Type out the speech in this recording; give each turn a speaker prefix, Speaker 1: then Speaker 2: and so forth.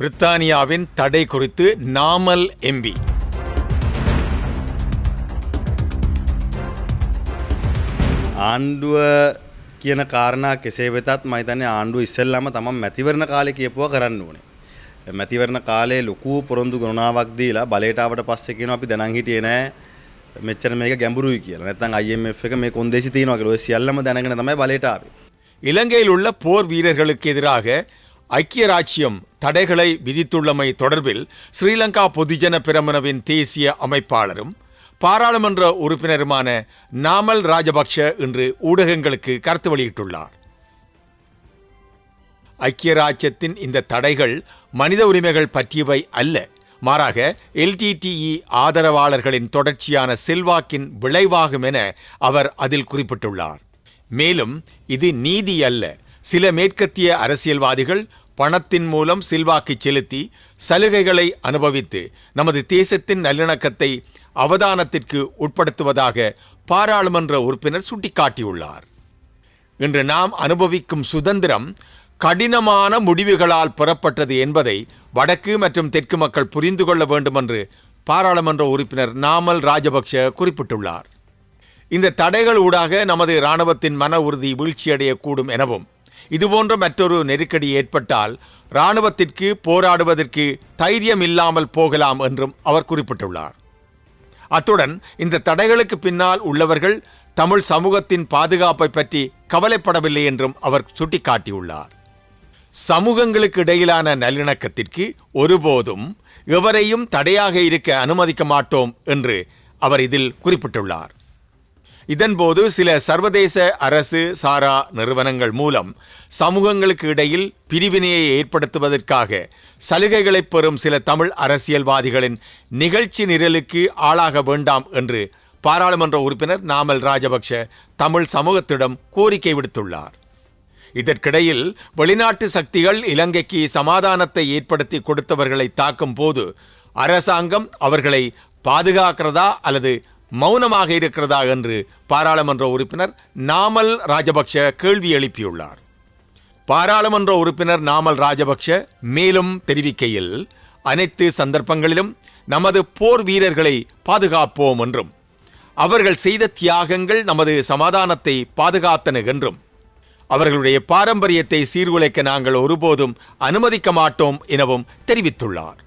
Speaker 1: பிரித்தானியாவின் தடை குறித்து நாமல் எம்பி
Speaker 2: ආණ්ඩුව කියන කාරණා කෙසේ වෙතත් මහිතන්නේ ආණ්ඩුව ඉස්සෙල්ලම තමන් මැතිවරණ කාලය කියපුවා කරන්න ඕනේ. මැතිවරණ කාලේ ලොකු පොරොන්දු ගණනාවක් දීලා බලයටාවට පස්සේ කියනවා අපි දැනන් හිටියේ නෑ මෙච්චර මේක ගැඹුරුයි කියලා. නැත්නම් IMF එක මේ කොන්දේසි තියනවා කියලා. ඔය සියල්ලම දැනගෙන තමයි බලයට ආවේ.
Speaker 1: இலங்கையில் உள்ள போர் வீரர்களுக்கு எதிராக ஐக்கிய ராச்சியம் தடைகளை விதித்துள்ளமை தொடர்பில் ஸ்ரீலங்கா பொதுஜன பிரமணவின் தேசிய அமைப்பாளரும் பாராளுமன்ற உறுப்பினருமான நாமல் ராஜபக்ஷ இன்று ஊடகங்களுக்கு கருத்து வெளியிட்டுள்ளார். ஐக்கிய ராஜ்யத்தின் இந்த தடைகள் மனித உரிமைகள் பற்றியவை அல்ல மாறாக எல்டிடிஇ ஆதரவாளர்களின் தொடர்ச்சியான செல்வாக்கின் விளைவாகும் என அவர் அதில் குறிப்பிட்டுள்ளார். மேலும் இது நீதி அல்ல சில மேற்கத்திய அரசியல்வாதிகள் பணத்தின் மூலம் செல்வாக்கு செலுத்தி சலுகைகளை அனுபவித்து நமது தேசத்தின் நல்லிணக்கத்தை அவதானத்திற்கு உட்படுத்துவதாக பாராளுமன்ற உறுப்பினர் சுட்டிக்காட்டியுள்ளார். இன்று நாம் அனுபவிக்கும் சுதந்திரம் கடினமான முடிவுகளால் பெறப்பட்டது என்பதை வடக்கு மற்றும் தெற்கு மக்கள் புரிந்து கொள்ள வேண்டும் என்று பாராளுமன்ற உறுப்பினர் நாமல் ராஜபக்ஷ குறிப்பிட்டுள்ளார். இந்த தடைகள் ஊடாக நமது இராணுவத்தின் மன உறுதி வீழ்ச்சியடையக்கூடும் எனவும் இதுபோன்ற மற்றொரு நெருக்கடி ஏற்பட்டால் இராணுவத்திற்கு போராடுவதற்கு தைரியம் இல்லாமல் போகலாம் என்றும் அவர் குறிப்பிட்டுள்ளார். அத்துடன் இந்த தடைகளுக்கு பின்னால் உள்ளவர்கள் தமிழ் சமூகத்தின் பாதுகாப்பை பற்றி கவலைப்படவில்லை என்றும் அவர் சுட்டிக்காட்டியுள்ளார். சமூகங்களுக்கு இடையிலான நல்லிணக்கத்திற்கு ஒருபோதும் எவரையும் தடையாக இருக்க அனுமதிக்க மாட்டோம் என்று அவர் இதில் குறிப்பிட்டுள்ளார். இதன்போது சில சர்வதேச அரசு சாரா நிறுவனங்கள் மூலம் சமூகங்களுக்கு இடையில் பிரிவினையை ஏற்படுத்துவதற்காக சலுகைகளை பெறும் சில தமிழ் அரசியல்வாதிகளின் நிகழ்ச்சி நிரலுக்கு ஆளாக வேண்டாம் என்று பாராளுமன்ற உறுப்பினர் நாமல் ராஜபக்ஷ தமிழ் சமூகத்திடம் கோரிக்கை விடுத்துள்ளார். இதற்கிடையில் வெளிநாட்டு சக்திகள் இலங்கைக்கு சமாதானத்தை ஏற்படுத்தி கொடுத்தவர்களை தாக்கும் போது அரசாங்கம் அவர்களை பாதுகாக்கிறதா அல்லது மௌனமாக இருக்கிறதா என்று பாராளுமன்ற உறுப்பினர் நாமல் ராஜபக்ஷ கேள்வி எழுப்பியுள்ளார். பாராளுமன்ற உறுப்பினர் நாமல் ராஜபக்ஷ மேலும் தெரிவிக்கையில் அனைத்து சந்தர்ப்பங்களிலும் நமது போர் வீரர்களை பாதுகாப்போம் என்றும் அவர்கள் செய்த தியாகங்கள் நமது சமாதானத்தை பாதுகாத்தன என்றும் அவர்களுடைய பாரம்பரியத்தை சீர்குலைக்க நாங்கள் ஒருபோதும் அனுமதிக்க மாட்டோம் எனவும் தெரிவித்துள்ளார்.